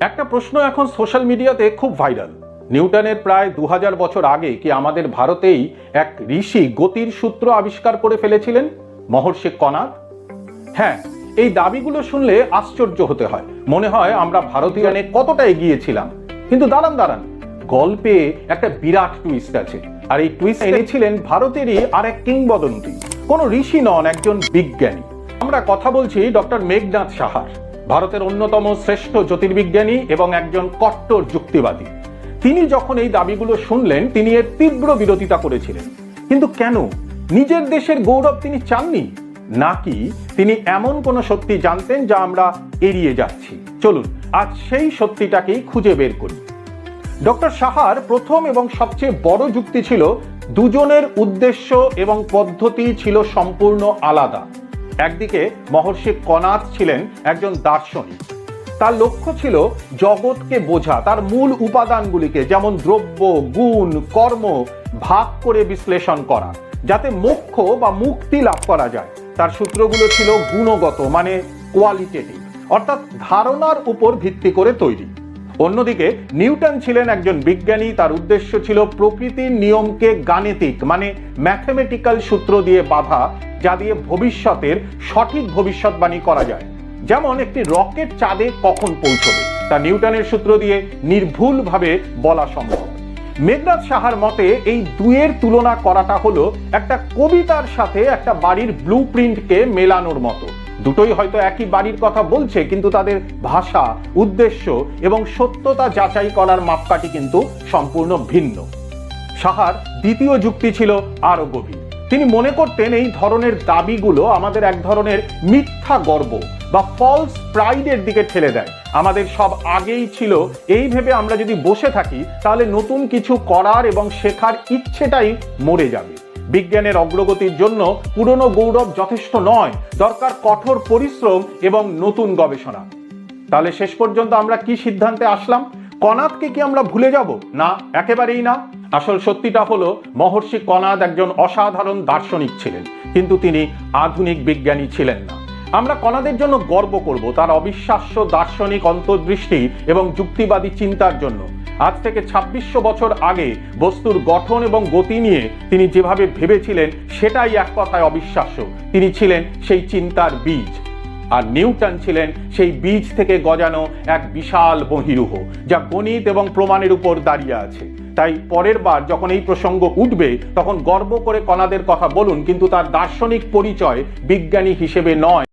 একটা প্রশ্ন এখন সোশ্যাল মিডিয়াতে খুব ভাইরাল। নিউটনের প্রায় দু হাজার বছর আগে কি আমাদের ভারতেই এক ঋষি গতির সূত্র আবিষ্কার করে ফেলেছিলেন? মহর্ষি কণাদ হ্যাঁ এই দাবিগুলো শুনলে আশ্চর্য হতে হয়। মনে হয় আমরা ভারতীয়নে কতটা এগিয়েছিলাম। কিন্তু দাঁড়ান দাঁড়ান। গল্পে একটা বিরাট টুইস্ট আছে। আর এই টুইস্ট এনেছিলেন ভারতেরই আর এক কিংবদন্তি। কোনো ঋষি নন, একজন বিজ্ঞানী। আমরা কথা বলছি ডক্টর মেঘনাথ সাহার। ভারতের অন্যতম শ্রেষ্ঠ জ্যোতির্বিজ্ঞানী এবং একজন কট্টর যুক্তিবাদী। তিনি যখন এই দাবিগুলো শুনলেন, তিনি এর তীব্র বিরোধিতা করেছিলেন। কিন্তু কেন? নিজের দেশের গৌরব তিনি চাননি? নাকি তিনি এমন কোনো সত্যি জানতেন যা আমরা এড়িয়ে যাচ্ছি? চলুন, আজ সেই সত্যিটাকেই খুঁজে বের করি। ডক্টর সাহার প্রথম এবং সবচেয়ে বড় যুক্তি ছিল, দুজনের উদ্দেশ্য এবং পদ্ধতি ছিল সম্পূর্ণ আলাদা। একদিকে মহর্ষি কনাথ ছিলেন একজন দার্শনিক। তার লক্ষ্য ছিল জগৎকে বোঝা, তার মূল উপাদানগুলিকে যেমন দ্রব্য, গুণ, কর্ম ভাগ করে বিশ্লেষণ করা, যাতে মোক্ষ বা মুক্তি লাভ করা যায়। তার সূত্রগুলো ছিল গুণগত মানে কোয়ালিটেটিভ অর্থাৎ ধারণার উপর ভিত্তি করে তৈরি। অন্যদিকে নিউটন ছিলেন একজন বিজ্ঞানী, তার উদ্দেশ্য ছিল প্রকৃতির নিয়মকে গাণিতিক মানে ম্যাথমেটিক্যাল সূত্র দিয়ে বাঁধা যা দিয়ে ভবিষ্যতের সঠিক ভবিষ্যৎবাণী করা যায়। যেমন একটি রকেট চাঁদে কখন পৌঁছবে, তা নিউটনের সূত্র দিয়ে নির্ভুলভাবে বলা সম্ভব। মেঘনাথ সাহার মতে, এই দুয়ের তুলনা করাটা হলো একটা কবিতার সাথে একটা বাড়ির ব্লু প্রিন্টকে মেলানোর মতো। দুটোই হয়তো একই বাড়ির কথা বলছে, কিন্তু তাদের ভাষা, উদ্দেশ্য এবং সত্যতা যাচাই করার মাপকাঠি কিন্তু সম্পূর্ণ ভিন্ন। সাহার দ্বিতীয় যুক্তি ছিল আরও গভীর। তিনি মনে করতেন এই ধরনের দাবিগুলো আমাদের এক ধরনের মিথ্যা গর্ব বা ফলস প্রাইডের দিকে ঠেলে দেয়। আমাদের সব আগেই ছিল, এই ভেবে আমরা যদি বসে থাকি, তাহলে নতুন কিছু করার এবং শেখার ইচ্ছেটাই মরে যাবে। বিজ্ঞানের অগ্রগতির জন্য পুরনো গৌরব যথেষ্ট নয়, দরকার কঠোর পরিশ্রম এবং নতুন গবেষণা। তাহলে শেষ পর্যন্ত আমরা কি সিদ্ধান্তে আসলাম? কনাদকে কি আমরা ভুলে যাব? না, একেবারেই না। আসল সত্যিটা হলো, মহর্ষি কনাদ একজন অসাধারণ দার্শনিক ছিলেন, কিন্তু তিনি আধুনিক বিজ্ঞানী ছিলেন না। আমরা কণাদের জন্য গর্ব করব, তার অবিশ্বাস্য দার্শনিক অন্তর্দৃষ্টি এবং যুক্তিবাদী চিন্তার জন্য। আজ থেকে ছাব্বিশশো বছর আগে বস্তুর গঠন এবং গতি নিয়ে তিনি যেভাবে ভেবেছিলেন, সেটাই এক কথায় অবিশ্বাস্য। তিনি ছিলেন সেই চিন্তার বীজ। আর নিউটন ছিলেন সেই বীজ থেকে গজানো এক বিশাল বহিরূহ, যা গণিত এবং প্রমাণের উপর দাঁড়িয়ে আছে। তাই পরের বার যখন এই প্রসঙ্গ উঠবে, তখন গর্ব করে কণাদের কথা বলুন, কিন্তু তার দার্শনিক পরিচয় বিজ্ঞানী হিসেবে নয়।